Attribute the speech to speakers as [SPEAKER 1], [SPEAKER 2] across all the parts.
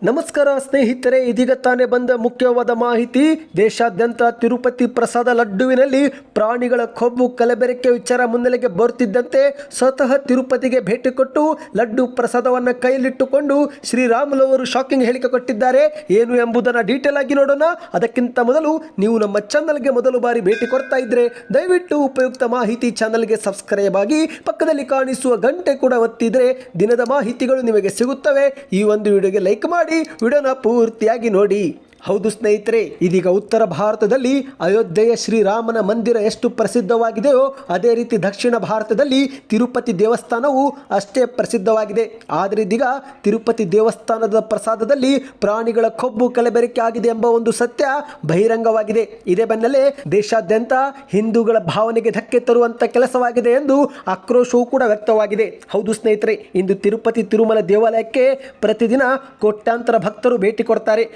[SPEAKER 1] ನಮಸ್ಕಾರ ಸ್ನೇಹಿತರೆ, ಇದೀಗ ತಾನೇ ಬಂದ ಮುಖ್ಯವಾದ ಮಾಹಿತಿ. ದೇಶಾದ್ಯಂತ ತಿರುಪತಿ ಪ್ರಸಾದ ಲಡ್ಡುವಿನಲ್ಲಿ ಪ್ರಾಣಿಗಳ ಕೊಬ್ಬು ಕಲಬೆರಕೆ ವಿಚಾರ ಮುನ್ನೆಲೆಗೆ ಬರುತ್ತಿದ್ದಂತೆ ಸ್ವತಃ ತಿರುಪತಿಗೆ ಭೇಟಿ ಕೊಟ್ಟು ಲಡ್ಡು ಪ್ರಸಾದವನ್ನು ಕೈಯಲ್ಲಿಟ್ಟುಕೊಂಡು ಶ್ರೀರಾಮುಲವರು ಶಾಕಿಂಗ್ ಹೇಳಿಕೆ ಕೊಟ್ಟಿದ್ದಾರೆ. ಏನು ಎಂಬುದನ್ನು ಡೀಟೇಲ್ ಆಗಿ ನೋಡೋಣ. ಅದಕ್ಕಿಂತ ಮೊದಲು ನೀವು ನಮ್ಮ ಚಾನಲ್ಗೆ ಮೊದಲು ಬಾರಿ ಭೇಟಿ ಕೊಡ್ತಾ ಇದ್ರೆ ದಯವಿಟ್ಟು ಉಪಯುಕ್ತ ಮಾಹಿತಿ ಚಾನಲ್ಗೆ ಸಬ್ಸ್ಕ್ರೈಬ್ ಆಗಿ ಪಕ್ಕದಲ್ಲಿ ಕಾಣಿಸುವ ಗಂಟೆ ಕೂಡ ಒತ್ತಿದರೆ ದಿನದ ಮಾಹಿತಿಗಳು ನಿಮಗೆ ಸಿಗುತ್ತವೆ. ಈ ಒಂದು ವಿಡಿಯೋಗೆ ಲೈಕ್ ಮಾಡಿ. ವಿಡಿಯೋನ ಪೂರ್ತಿಯಾಗಿ ನೋಡಿ. ಹೌದು ಸ್ನೇಹಿತರೆ, ಇದೀಗ ಉತ್ತರ ಭಾರತದಲ್ಲಿ ಅಯೋಧ್ಯೆಯ ಶ್ರೀರಾಮನ ಮಂದಿರ ಎಷ್ಟು ಪ್ರಸಿದ್ಧವಾಗಿದೆಯೋ ಅದೇ ರೀತಿ ದಕ್ಷಿಣ ಭಾರತದಲ್ಲಿ ತಿರುಪತಿ ದೇವಸ್ಥಾನವು ಅಷ್ಟೇ ಪ್ರಸಿದ್ಧವಾಗಿದೆ. ಆದರೆ ಇದೀಗ ತಿರುಪತಿ ದೇವಸ್ಥಾನದ ಪ್ರಸಾದದಲ್ಲಿ ಪ್ರಾಣಿಗಳ ಕೊಬ್ಬು ಕಲಬೆರಕೆ ಆಗಿದೆ ಎಂಬ ಒಂದು ಸತ್ಯ ಬಹಿರಂಗವಾಗಿದೆ. ಇದೇ ಬೆನ್ನಲ್ಲೇ ದೇಶಾದ್ಯಂತ ಹಿಂದೂಗಳ ಭಾವನೆಗೆ ಧಕ್ಕೆ ತರುವಂತ ಕೆಲಸವಾಗಿದೆ ಎಂದು ಆಕ್ರೋಶವೂ ಕೂಡ ವ್ಯಕ್ತವಾಗಿದೆ. ಹೌದು ಸ್ನೇಹಿತರೆ, ಇಂದು ತಿರುಪತಿ ತಿರುಮಲ ದೇವಾಲಯಕ್ಕೆ ಪ್ರತಿದಿನ ಕೋಟ್ಯಾಂತರ ಭಕ್ತರು ಭೇಟಿ ಕೊಡ್ತಾರೆ.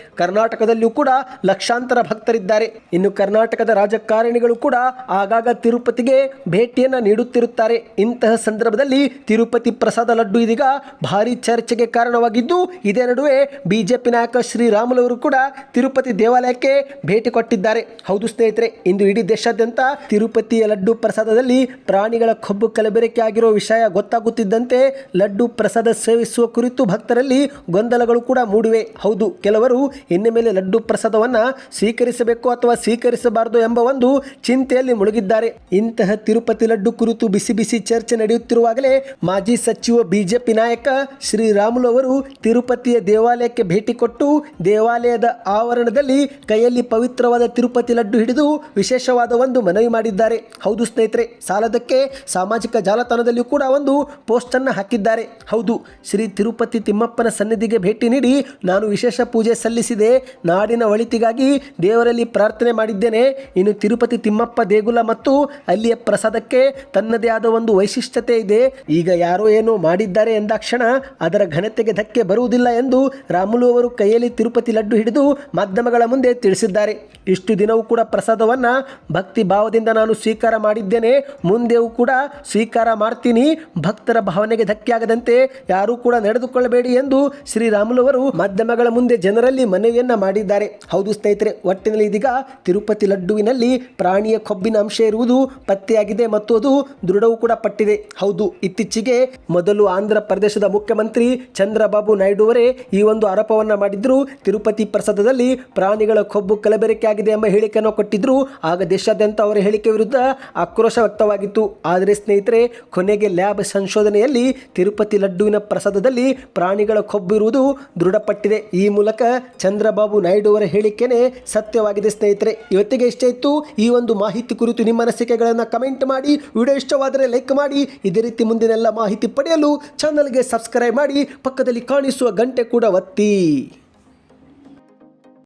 [SPEAKER 1] ಕರ್ನಾಟಕದಲ್ಲಿಯೂ ಕೂಡ ಲಕ್ಷಾಂತರ ಭಕ್ತರಿದ್ದಾರೆ. ಇನ್ನು ಕರ್ನಾಟಕದ ರಾಜಕಾರಣಿಗಳು ಕೂಡ ಆಗಾಗ ತಿರುಪತಿಗೆ ಭೇಟಿಯನ್ನ ನೀಡುತ್ತಿರುತ್ತಾರೆ. ಇಂತಹ ಸಂದರ್ಭದಲ್ಲಿ ತಿರುಪತಿ ಪ್ರಸಾದ ಲಡ್ಡು ಇದೀಗ ಭಾರಿ ಚರ್ಚೆಗೆ ಕಾರಣವಾಗಿದ್ದು, ಇದೇ ನಡುವೆ ಬಿಜೆಪಿ ನಾಯಕ ಶ್ರೀರಾಮುಲವರು ಕೂಡ ತಿರುಪತಿ ದೇವಾಲಯಕ್ಕೆ ಭೇಟಿ ಕೊಟ್ಟಿದ್ದಾರೆ. ಹೌದು ಸ್ನೇಹಿತರೆ, ಇಂದು ಇಡೀ ದೇಶಾದ್ಯಂತ ತಿರುಪತಿಯ ಲಡ್ಡು ಪ್ರಸಾದದಲ್ಲಿ ಪ್ರಾಣಿಗಳ ಕೊಬ್ಬು ಕಲಬೆರಕೆ ಆಗಿರುವ ವಿಷಯ ಗೊತ್ತಾಗುತ್ತಿದ್ದಂತೆ ಲಡ್ಡು ಪ್ರಸಾದ ಸೇವಿಸುವ ಕುರಿತು ಭಕ್ತರಲ್ಲಿ ಗೊಂದಲಗಳು ಕೂಡ ಮೂಡಿವೆ. ಹೌದು, ಕೆಲವರು ಇನ್ನು ಮೇಲೆ ಪ್ರಸಾದವನ್ನ ಸ್ವೀಕರಿಸಬೇಕು ಅಥವಾ ಸ್ವೀಕರಿಸಬಾರದು ಎಂಬ ಒಂದು ಚಿಂತೆಯಲ್ಲಿ ಮುಳುಗಿದ್ದಾರೆ. ಇಂತಹ ತಿರುಪತಿ ಲಡ್ಡು ಕುರಿತು ಬಿಸಿ ಬಿಸಿ ಚರ್ಚೆ ನಡೆಯುತ್ತಿರುವಾಗಲೇ ಮಾಜಿ ಸಚಿವ ಬಿಜೆಪಿ ನಾಯಕ ಶ್ರೀರಾಮುಲು ಅವರು ತಿರುಪತಿಯ ದೇವಾಲಯಕ್ಕೆ ಭೇಟಿ ಕೊಟ್ಟು ದೇವಾಲಯದ ಆವರಣದಲ್ಲಿ ಕೈಯಲ್ಲಿ ಪವಿತ್ರವಾದ ತಿರುಪತಿ ಲಡ್ಡು ಹಿಡಿದು ವಿಶೇಷವಾದ ಒಂದು ಮನವಿ ಮಾಡಿದ್ದಾರೆ. ಹೌದು ಸ್ನೇಹಿತರೆ, ಸಾಲದಕ್ಕೆ ಸಾಮಾಜಿಕ ಜಾಲತಾಣದಲ್ಲಿಯೂ ಕೂಡ ಒಂದು ಪೋಸ್ಟ್ ಅನ್ನು ಹಾಕಿದ್ದಾರೆ. ಹೌದು, ಶ್ರೀ ತಿರುಪತಿ ತಿಮ್ಮಪ್ಪನ ಸನ್ನಿಧಿಗೆ ಭೇಟಿ ನೀಡಿ ನಾನು ವಿಶೇಷ ಪೂಜೆ ಸಲ್ಲಿಸಿದೆ. ನಾಡಿನ ಒಳಿತಿಗಾಗಿ ದೇವರಲ್ಲಿ ಪ್ರಾರ್ಥನೆ ಮಾಡಿದ್ದೇನೆ. ಇನ್ನು ತಿರುಪತಿ ತಿಮ್ಮಪ್ಪ ದೇಗುಲ ಮತ್ತು ಅಲ್ಲಿಯ ಪ್ರಸಾದಕ್ಕೆ ತನ್ನದೇ ಆದ ಒಂದು ವೈಶಿಷ್ಟ್ಯತೆ ಇದೆ. ಈಗ ಯಾರೋ ಏನೋ ಮಾಡಿದ್ದಾರೆ ಎಂದಾಕ್ಷಣ ಅದರ ಘನತೆಗೆ ಧಕ್ಕೆ ಬರುವುದಿಲ್ಲ ಎಂದು ರಾಮುಲು ಅವರು ಕೈಯಲ್ಲಿ ತಿರುಪತಿ ಲಡ್ಡು ಹಿಡಿದು ಮಾಧ್ಯಮಗಳ ಮುಂದೆ ತಿಳಿಸಿದ್ದಾರೆ. ಇಷ್ಟು ದಿನವೂ ಕೂಡ ಪ್ರಸಾದವನ್ನ ಭಕ್ತಿ ಭಾವದಿಂದ ನಾನು ಸ್ವೀಕಾರ ಮಾಡಿದ್ದೇನೆ. ಮುಂದೆಯೂ ಕೂಡ ಸ್ವೀಕಾರ ಮಾಡ್ತೀನಿ. ಭಕ್ತರ ಭಾವನೆಗೆ ಧಕ್ಕೆ ಆಗದಂತೆ ಯಾರೂ ಕೂಡ ನಡೆದುಕೊಳ್ಳಬೇಡಿ ಎಂದು ಶ್ರೀರಾಮುಲು ಅವರು ಮಾಧ್ಯಮಗಳ ಮುಂದೆ ಜನರಲ್ಲಿ ಮನವಿಯನ್ನ ಮಾಡಿದ್ದಾರೆ. ಹೌದು ಸ್ನೇಹಿತರೆ, ಒಟ್ಟಿನಲ್ಲಿ ಇದೀಗ ತಿರುಪತಿ ಲಡ್ಡುವಿನಲ್ಲಿ ಪ್ರಾಣಿಯ ಕೊಬ್ಬಿನ ಅಂಶ ಇರುವುದು ಪತ್ತೆಯಾಗಿದೆ ಮತ್ತು ಅದು ದೃಢವೂ ಕೂಡ ಪಟ್ಟಿದೆ. ಹೌದು, ಇತ್ತೀಚೆಗೆ ಮೊದಲು ಆಂಧ್ರ ಪ್ರದೇಶದ ಮುಖ್ಯಮಂತ್ರಿ ಚಂದ್ರಬಾಬು ನಾಯ್ಡು ಅವರೇ ಈ ಒಂದು ಆರೋಪವನ್ನ ಮಾಡಿದ್ರು. ತಿರುಪತಿ ಪ್ರಸಾದದಲ್ಲಿ ಪ್ರಾಣಿಗಳ ಕೊಬ್ಬು ಕಲಬೆರಕೆ ಆಗಿದೆ ಎಂಬ ಹೇಳಿಕೆಯನ್ನು ಕೊಟ್ಟಿದ್ರು. ಆಗ ದೇಶಾದ್ಯಂತ ಅವರ ಹೇಳಿಕೆ ವಿರುದ್ಧ ಆಕ್ರೋಶ ವ್ಯಕ್ತವಾಗಿತ್ತು. ಆದರೆ ಸ್ನೇಹಿತರೆ, ಕೊನೆಗೆ ಲ್ಯಾಬ್ ಸಂಶೋಧನೆಯಲ್ಲಿ ತಿರುಪತಿ ಲಡ್ಡುವಿನ ಪ್ರಸಾದದಲ್ಲಿ ಪ್ರಾಣಿಗಳ ಕೊಬ್ಬು ಇರುವುದು ದೃಢಪಟ್ಟಿದೆ. ಈ ಮೂಲಕ ಚಂದ್ರಬಾಬು ನಾಯ್ಡು ಅವರ ಹೇಳಿಕೆನೇ ಸತ್ಯವಾಗಿದೆ, ಸ್ನೇಹಿತರೆ. ಇವತ್ತಿಗೆ ಇಷ್ಟೇ ಇತ್ತು, ಈ ಒಂದು ಮಾಹಿತಿ ಕುರಿತು ನಿಮ್ಮ ಅನಿಸಿಕೆಗಳನ್ನು ಕಮೆಂಟ್ ಮಾಡಿ, ವಿಡಿಯೋ ಇಷ್ಟವಾದರೆ ಲೈಕ್ ಮಾಡಿ, ಇದೇ ರೀತಿ ಮುಂದಿನೆಲ್ಲ ಮಾಹಿತಿ ಪಡೆಯಲು ಚಾನಲ್ಗೆ ಸಬ್ಸ್ಕ್ರೈಬ್ ಮಾಡಿ, ಪಕ್ಕದಲ್ಲಿ ಕಾಣಿಸುವ ಗಂಟೆ ಕೂಡ ಒತ್ತಿ.